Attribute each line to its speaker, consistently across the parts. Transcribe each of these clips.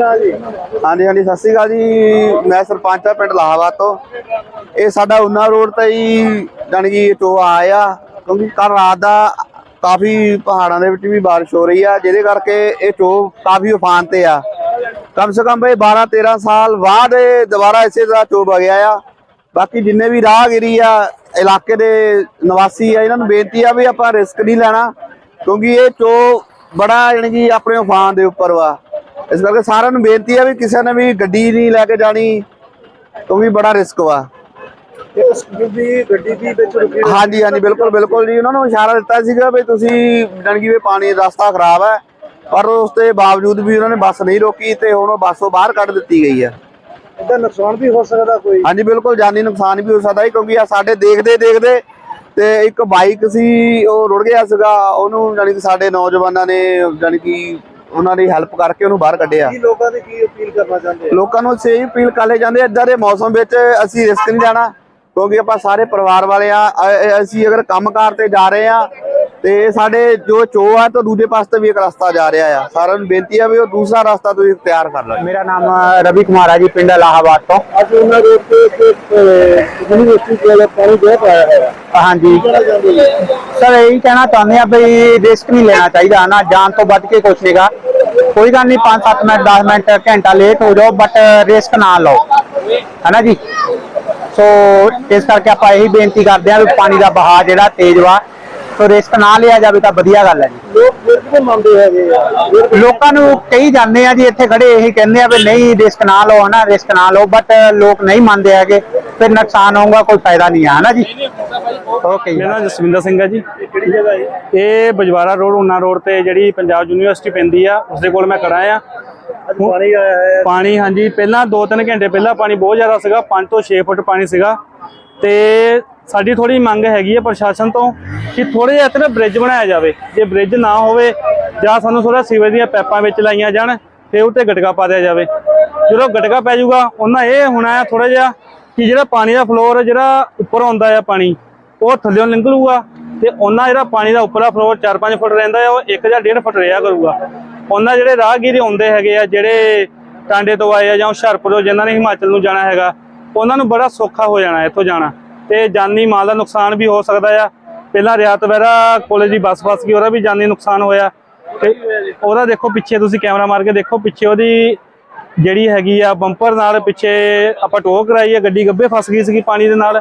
Speaker 1: ਹਾਂਜੀ ਹਾਂਜੀ, ਸਤਿ ਸ਼੍ਰੀ ਅਕਾਲ ਜੀ। ਮੈਂ ਸਰਪੰਚ ਆ ਪਿੰਡ ਲਾਹਾਬਾਦ ਤੋਂ। ਇਹ ਸਾਡਾ ਉਨਾ ਰੋਡ ਤੇ ਹੀ ਜਾਣੀ ਕਿ ਟੋ ਆਇਆ ਕਿਉਂਕਿ ਕੱਲ ਰਾਤ ਦਾ ਕਾਫੀ ਪਹਾੜਾਂ ਦੇ ਵਿੱਚ ਵੀ ਬਾਰਿਸ਼ ਹੋ ਰਹੀ ਆ, ਜਿਹਦੇ ਕਰਕੇ ਇਹ ਟੋ ਕਾਫੀ ਉਫਾਨ ਤੇ ਆ। ਕਮ ਸੇ ਕਮ ਬਈ 12 13 ਸਾਲ ਬਾਅਦ ਇਹ ਦੁਬਾਰਾ ਇਸੇ ਤਰ੍ਹਾਂ ਟੋ ਵਗਿਆ ਆ। ਬਾਕੀ ਜਿੰਨੇ ਵੀ ਰਾਹਗੀਰੀ ਆ, ਇਲਾਕੇ ਦੇ ਨਿਵਾਸੀ ਆ, ਇਹਨਾਂ ਨੂੰ ਬੇਨਤੀ ਆ ਵੀ ਆਪਾਂ ਰਿਸਕ ਨਹੀਂ ਲੈਣਾ, ਕਿਉਂਕਿ ਇਹ ਟੋ ਬੜਾ ਜਾਣੀ ਕਿ ਆਪਣੇ ਉਫਾਨ ਦੇ ਉੱਪਰ ਵਾ। ਇਸ ਕਰਕੇ ਸਾਰਿਆਂ ਨੂੰ ਬੇਨਤੀ ਹੈ ਵੀ ਕਿਸੇ ਨੇ ਵੀ ਗੱਡੀ ਨਹੀਂ ਲੈ ਕੇ ਜਾਣੀ ਕਿਉਂਕਿ ਬੜਾ ਰਿਸਕ ਵਾ। ਹਾਂਜੀ ਹਾਂਜੀ ਬਿਲਕੁਲ ਬਿਲਕੁਲ ਜੀ। ਉਹਨਾਂ ਨੂੰ ਇਸ਼ਾਰਾ ਦਿੱਤਾ ਸੀਗਾ ਵੀ ਤੁਸੀਂ ਕਿ ਵੀ ਪਾਣੀ ਰਸਤਾ ਖਰਾਬ ਹੈ ਪਰ ਉਸ ਦੇ ਬਾਵਜੂਦ ਵੀ ਉਹਨਾਂ ਨੇ ਬੱਸ ਨਹੀਂ ਰੋਕੀ ਤੇ ਹੁਣ ਉਹ ਬੱਸ ਉਹ ਬਾਹਰ ਕੱਢ ਦਿੱਤੀ ਗਈ ਹੈ
Speaker 2: ਇਹਦਾ ਨੁਕਸਾਨ ਵੀ ਹੋ ਸਕਦਾ ਕੋਈ?
Speaker 1: ਹਾਂਜੀ ਬਿਲਕੁਲ ਜਾਨੀ ਨੁਕਸਾਨ ਵੀ ਹੋ ਸਕਦਾ ਹੈ ਕਿਉਂਕਿ ਆ ਸਾਡੇ ਦੇਖਦੇ ਦੇਖਦੇ ਤੇ ਇੱਕ ਬਾਈਕ ਸੀ ਉਹ ਰੁੜ ਗਿਆ ਸੀਗਾ ਉਹਨੂੰ ਕਿ ਸਾਡੇ ਨੌਜਵਾਨਾਂ ਨੇ ਜਾਣੀ ਕਿ ਉਹਨਾਂ ਦੀ ਹੈਲਪ ਕਰਕੇ ਉਹਨੂੰ ਬਾਹਰ ਕੱਢਿਆ।
Speaker 2: ਕੀ ਲੋਕਾਂ ਦੀ ਕੀ ਅਪੀਲ ਕਰਨਾ ਚਾਹੁੰਦੇ ਆ?
Speaker 1: ਲੋਕਾਂ ਨੂੰ ਸੇ ਅਪੀਲ ਕਰਲੇ ਜਾਂਦੇ ਇਦਾਂ ਦੇ ਮੌਸਮ ਵਿੱਚ ਅਸੀਂ ਰਿਸਕ ਨਹੀਂ ਲੈਣਾ ਕਿਉਂਕਿ ਆਪਾਂ ਸਾਰੇ ਪਰਿਵਾਰ ਵਾਲੇ ਆ ਅਸੀਂ ਅਗਰ ਕੰਮਕਾਰ ਤੇ ਜਾ ਰਹੇ ਆ ਤੇ ਸਾਡੇ ਜੋ ਚੋ ਆ ਤਾਂ ਦੂਜੇ ਪਾਸੇ ਤੇ ਵੀ ਇੱਕ ਰਸਤਾ ਜਾ ਰਿਹਾ ਆ। ਸਾਰਿਆਂ ਨੂੰ ਬੇਨਤੀ ਆ ਵੀ ਉਹ ਦੂਸਰਾ ਰਸਤਾ ਤੁਸੀਂ ਇਖਤਿਆਰ ਕਰ ਲਓ।
Speaker 3: ਮੇਰਾ ਨਾਮ ਰਵੀ ਕੁਮਾਰ ਹੈ ਜੀ ਪਿੰਡ ਇਲਾਹਾਬਾਦ ਤੋਂ।
Speaker 2: ਅੱਜ ਉਹਨਾਂ ਦੇ ਉੱਤੇ ਇੱਕ ਯੂਨੀਵਰਸਿਟੀ ਕੋਲ ਪਾਣੀ ਬਹੁਤ ਆਇਆ ਹੈ
Speaker 3: ਹਾਂਜੀ। ਸਰ ਇਹੀ ਕਹਿਣਾ ਚਾਹੁੰਦੇ ਆ ਬਈ ਰਿਸਕ ਨਹੀਂ ਲੈਣਾ ਚਾਹੀਦਾ ਨਾ ਜਾਨ ਤੋਂ ਵੱਧ ਕੇ ਕੁਛ ਨਹੀਂਗਾ ਕੋਈ ਗੱਲ ਨਹੀਂ 5-7 ਮਿੰਟ 10 ਮਿੰਟ ਘੰਟਾ ਲੇਟ ਹੋ ਜਾਓ ਬਟ ਰਿਸਕ ਨਾ ਲਓ। ਹੈਨਾ ਜੀ? ਸੋ ਇਸ ਕਰਕੇ ਆਪਾਂ ਇਹੀ ਬੇਨਤੀ ਕਰਦੇ ਆ ਵੀ ਪਾਣੀ ਦਾ ਬਹਾਅ ਜਿਹੜਾ ਤੇਜ਼ ਵਾ ਸੋ ਰਿਸਕ ਨਾ ਲਿਆ ਜਾਵੇ ਤਾਂ ਵਧੀਆ ਗੱਲ ਹੈ ਜੀ।
Speaker 2: ਲੋਕ ਫਿਰ ਕਿਉਂ ਮੰਨਦੇ ਹੈਗੇ ਆ। ਫਿਰ
Speaker 3: ਲੋਕਾਂ ਨੂੰ ਕਈ ਜਾਂਦੇ ਆ ਜੀ ਇੱਥੇ ਖੜੇ ਇਹੀ ਕਹਿੰਦੇ ਆ ਵੀ ਨਹੀਂ ਰਿਸਕ ਨਾ ਲਓ ਹਨਾ ਰਿਸਕ ਨਾ ਲਓ ਬਟ ਲੋਕ ਨਹੀਂ ਮੰਨਦੇ ਹੈਗੇ ਫਿਰ ਨੁਕਸਾਨ ਹੋਊਗਾ ਕੋਈ ਫਾਇਦਾ ਨਹੀਂ ਹੈ ਹਨਾ ਜੀ? ਓਕੇ ਜੀ।
Speaker 4: ਮੇਰਾ ਨਾਮ ਜਸਵਿੰਦਰ ਸਿੰਘ ਹੈ ਜੀ।
Speaker 2: ਕਿਹੜੀ ਜਗ੍ਹਾ ਹੈ
Speaker 4: ਇਹ ਬਜਵਾਰਾ ਰੋਡ ਉਨਾ ਰੋਡ ਤੇ ਜਿਹੜੀ ਪੰਜਾਬ ਯੂਨੀਵਰਸਿਟੀ ਪੈਂਦੀ ਆ ਉਸ ਦੇ ਕੋਲ ਮੈਂ ਖੜਾ ਆ।
Speaker 2: ਪਾਣੀ ਆਇਆ ਹੈ।
Speaker 4: ਪਾਣੀ ਹਾਂਜੀ ਪਹਿਲਾਂ 2-3 ਘੰਟੇ ਪਹਿਲਾਂ ਪਾਣੀ ਬਹੁਤ ਜ਼ਿਆਦਾ ਸੀਗਾ 5 ਤੋਂ 6 ਫੁੱਟ ਪਾਣੀ ਸੀਗਾ। ਤੇ ਸਾਡੀ ਥੋੜੀ ਮੰਗ ਹੈਗੀ ਹੈ ਪ੍ਰਸ਼ਾਸਨ ਤੋਂ ਕਿ ਥੋੜੇ ਜਿਹਾ ਇੱਥੇ ਬ੍ਰਿਜ ਬਣਾਇਆ ਜਾਵੇ। ਜੇ ਬ੍ਰਿਜ ਨਾ ਹੋਵੇ ਜਾਂ ਸਾਨੂੰ ਥੋੜਾ ਸੀਵਰੇਜ ਦੀਆਂ ਪੈਪਾਂ ਵਿੱਚ ਲਾਈਆਂ ਜਾਣ ਤੇ ਉੱਤੇ ਗਟਕਾ ਪਾ ਦਿਆ ਜਾਵੇ। ਜਦੋਂ ਗਟਕਾ ਪੈ ਜਾਊਗਾ ਉਹਨਾਂ ਇਹ ਹੋਣਾ ਹੈ ਥੋੜਾ ਜਿਹਾ ਕਿ ਜਿਹੜਾ ਪਾਣੀ ਦਾ ਫਲੋਰ ਜਿਹੜਾ ਉੱਪਰ ਆਉਂਦਾ ਆ ਪਾਣੀ ਉਹ ਥੱਲੇੋਂ ਨਿਕਲੂਗਾ ਤੇ ਉਹਨਾਂ ਜਿਹੜਾ ਪਾਣੀ ਦਾ ਉੱਪਰਲਾ ਫਲੋਰ 4-5 ਫੁੱਟ ਰਹਿੰਦਾ ਆ, ਉਹ 1 ਜਾਂ 1.5 ਫੁੱਟ ਰਿਹਾ ਕਰੂਗਾ। ਉਹਨਾਂ ਜਿਹੜੇ ਰਾਹਗੀਰ ਆਉਂਦੇ ਹੈਗੇ ਆ, ਜਿਹੜੇ ਟਾਂਡੇ ਤੋਂ ਆਏ ਆ ਜਾਂ ਹੁਸ਼ਿਆਰਪੁਰੋਂ ਜਿਨ੍ਹਾਂ ਨੇ ਹਿਮਾਚਲ ਨੂੰ ਜਾਣਾ ਹੈਗਾ, ਉਹਨਾਂ ਨੂੰ ਬੜਾ ਸੌਖਾ ਹੋ ਜਾਣਾ ਇੱਥੋਂ ਜਾਣਾ। ਤੇ ਜਾਨੀ ਮਾਲ ਦਾ ਨੁਕਸਾਨ ਵੀ ਹੋ ਸਕਦਾ ਆ। ਪਹਿਲਾਂ ਰਿਆਤ ਵੈਰਾ ਕਾਲਜ ਦੀ ਬੱਸ ਫਸ ਗਈ, ਉਹਦਾ ਵੀ ਜਾਨੀ ਨੁਕਸਾਨ ਹੋਇਆ। ਤੇ ਉਹਦਾ ਦੇਖੋ ਪਿੱਛੇ ਤੁਸੀਂ ਕੈਮਰਾ ਮਾਰ ਕੇ ਦੇਖੋ, ਪਿੱਛੇ ਉਹਦੀ ਜਿਹੜੀ ਹੈਗੀ ਆ ਬੰਪਰ ਨਾਲ ਪਿੱਛੇ ਆਪਾਂ ਟੋਕ ਕਰਾਈ ਆ, ਗੱਡੀ ਗੱਬੇ ਫਸ ਗਈ ਸੀਗੀ ਪਾਣੀ ਦੇ ਨਾਲ।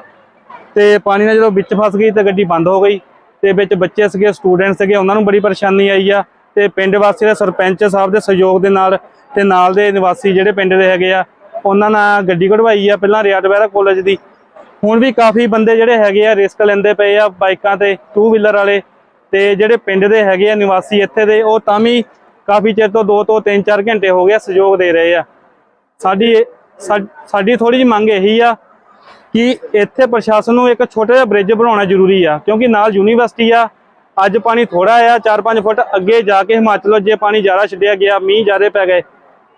Speaker 4: ਤੇ ਪਾਣੀ ਨਾਲ ਜਦੋਂ ਵਿੱਚ ਫਸ ਗਈ ਤੇ ਗੱਡੀ ਬੰਦ ਹੋ ਗਈ ਤੇ ਵਿੱਚ ਬੱਚੇ ਸੀਗੇ ਸਟੂਡੈਂਟ ਸੀਗੇ ਉਹਨਾਂ ਨੂੰ ਬੜੀ ਪਰੇਸ਼ਾਨੀ ਆਈ ਆ ਤੇ ਪਿੰਡ ਵਾਸੀ ਦੇ ਸਰਪੰਚ ਸਾਹਿਬ ਦੇ ਸਹਿਯੋਗ ਦੇ ਨਾਲ ਤੇ ਨਾਲ ਦੇ ਨਿਵਾਸੀ ਜਿਹੜੇ ਪਿੰਡ ਦੇ ਹੈਗੇ ਆ ਉਹਨਾਂ ਨਾਲ ਗੱਡੀ ਕਢਵਾਈ ਆ ਪਹਿਲਾਂ ਰਿਆਤ ਬਹਿਰਾ ਕਾਲਜ ਦੀ। ਹੁਣ ਵੀ ਕਾਫੀ ਬੰਦੇ ਜਿਹੜੇ ਹੈਗੇ ਆ ਰਿਸਕ ਲੈਂਦੇ ਪਏ ਆ ਬਾਈਕਾਂ ਤੇ ਟੂ ਵੀਲਰ ਵਾਲੇ ਤੇ ਜਿਹੜੇ ਪਿੰਡ ਦੇ ਹੈਗੇ ਆ ਨਿਵਾਸੀ ਇੱਥੇ ਦੇ ਉਹ ਤਾਂ ਵੀ ਕਾਫੀ ਚਿਰ ਤੋਂ 2 ਤੋਂ 3-4 ਘੰਟੇ ਹੋ ਗਏ ਆ, ਸਹਿਯੋਗ ਦੇ ਰਹੇ ਆ। ਸਾਡੀ ਸਾਡੀ ਥੋੜੀ ਜਿਹੀ ਮੰਗ ਇਹੀ ਆ ਕਿ ਇੱਥੇ ਪ੍ਰਸ਼ਾਸਨ ਨੂੰ ਇੱਕ ਛੋਟਾ ਜਿਹਾ ਬ੍ਰਿਜ ਬਣਾਉਣਾ ਜ਼ਰੂਰੀ ਆ ਕਿਉਂਕਿ ਨਾਲ ਯੂਨੀਵਰਸਿਟੀ ਆ ਅੱਜ ਪਾਣੀ ਥੋੜਾ ਆ 4-5 ਫੁੱਟ ਅੱਗੇ ਜਾ ਕੇ ਹਿਮਾਚਲੋਂ ਜੇ ਪਾਣੀ ਜ਼ਿਆਦਾ ਛੱਡਿਆ ਗਿਆ ਮੀਂਹ ਜ਼ਿਆਦਾ ਪੈ ਗਏ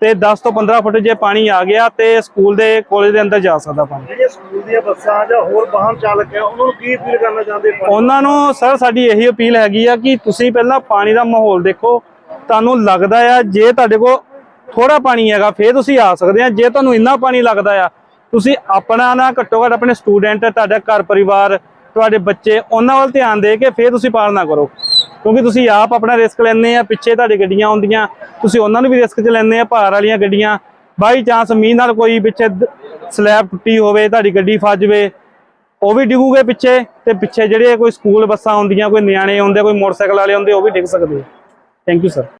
Speaker 4: ਤੇ 10 ਤੋਂ 15 ਫੁੱਟ ਜੇ ਪਾਣੀ ਆ ਗਿਆ ਤੇ ਸਕੂਲ ਦੇ ਕਾਲਜ ਦੇ ਅੰਦਰ ਜਾ ਸਕਦਾ ਪਾਣੀ।
Speaker 2: ਜਿਹੜੇ ਸਕੂਲ ਦੀਆਂ ਬੱਸਾਂ ਜਾਂ ਹੋਰ ਵਾਹਨ ਚਾਲਕ ਹੈ ਉਹਨਾਂ ਨੂੰ ਕੀ ਅਪੀਲ ਕਰਨਾ ਚਾਹੁੰਦੇ
Speaker 4: ਉਹਨਾਂ ਨੂੰ ਸਰ ਸਾਡੀ ਇਹੀ ਅਪੀਲ ਹੈਗੀ ਆ ਕਿ ਤੁਸੀਂ ਪਹਿਲਾਂ ਪਾਣੀ ਦਾ ਮਾਹੌਲ ਦੇਖੋ ਤੁਹਾਨੂੰ ਲੱਗਦਾ ਆ ਜੇ ਤੁਹਾਡੇ ਕੋਲ ਥੋੜਾ ਪਾਣੀ ਹੈਗਾ ਫੇਰ ਤੁਸੀਂ ਆ ਸਕਦੇ ਆ ਜੇ ਤੁਹਾਨੂੰ ਇੰਨਾ ਪਾਣੀ ਲੱਗਦਾ ਆ ਤੁਸੀਂ ਆਪਣਾ ਨਾ ਘੱਟੋ ਘੱਟ ਆਪਣੇ ਸਟੂਡੈਂਟ, ਤੁਹਾਡਾ ਘਰ ਪਰਿਵਾਰ, ਤੁਹਾਡੇ ਬੱਚੇ, ਉਹਨਾਂ ਵੱਲ ਧਿਆਨ ਦੇ ਕੇ ਫਿਰ ਤੁਸੀਂ ਪਾਰ ਨਾ ਕਰੋ। ਕਿਉਂਕਿ ਤੁਸੀਂ ਆਪ ਆਪਣਾ ਰਿਸਕ ਲੈਂਦੇ ਆ, ਪਿੱਛੇ ਤੁਹਾਡੀ ਗੱਡੀਆਂ ਆਉਂਦੀਆਂ, ਤੁਸੀਂ ਉਹਨਾਂ ਨੂੰ ਵੀ ਰਿਸਕ 'ਚ ਲੈਂਦੇ ਆ, ਭਾਰ ਵਾਲੀਆਂ ਗੱਡੀਆਂ। ਬਾਈ ਚਾਂਸ ਮੀਂਹ ਨਾਲ ਕੋਈ ਪਿੱਛੇ ਸਲੈਬ ਟੁੱਟੀ ਹੋਵੇ, ਤੁਹਾਡੀ ਗੱਡੀ ਫਸ ਜਾਵੇ, ਉਹ ਵੀ ਡਿੱਗੂਗੇ ਪਿੱਛੇ ਤੇ ਪਿੱਛੇ ਜਿਹੜੇ ਕੋਈ ਸਕੂਲ ਬੱਸਾਂ ਹੁੰਦੀਆਂ ਕੋਈ ਨਿਆਣੇ ਆਉਂਦੇ, ਕੋਈ ਮੋਟਰਸਾਈਕਲ ਵਾਲੇ ਹੁੰਦੇ ਉਹ ਵੀ ਡਿੱਗ ਸਕਦੇ ਥੈਂਕ ਯੂ ਸਰ